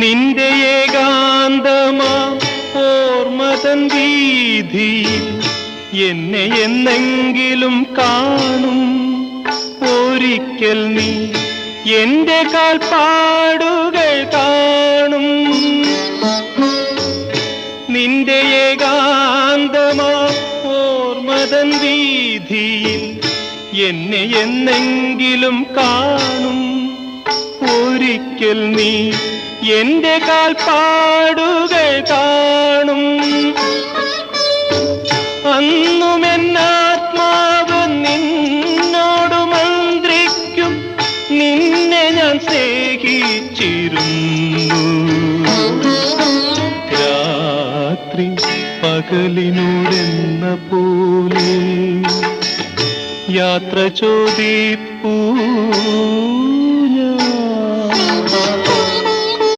നിന്റെ ഏകാന്തമാ ഓർമ്മതൻ വീതിയിൽ എന്നെ എന്നെങ്കിലും കാണും. ഒരിക്കൽ നീ എന്റെ കാൽപ്പാടുകൾ കാണും. നിന്റെ ഏകാന്തമാ ഓർമ്മതൻ വീതിയിൽ എന്നെ എന്നെങ്കിലും കാണും. ഒരിക്കൽ നീ എന്റെ കാൽപ്പാടുകൾ കാണും. അന്നും എന്നാത്മാവ് നിന്നോട് മന്ത്രിക്കും നിന്നെ ഞാൻ സ്നേഹിച്ചിരുന്നു. രാത്രി പകലിനോടെന്ന പോലെ യാത്ര ചോദിപ്പൂ.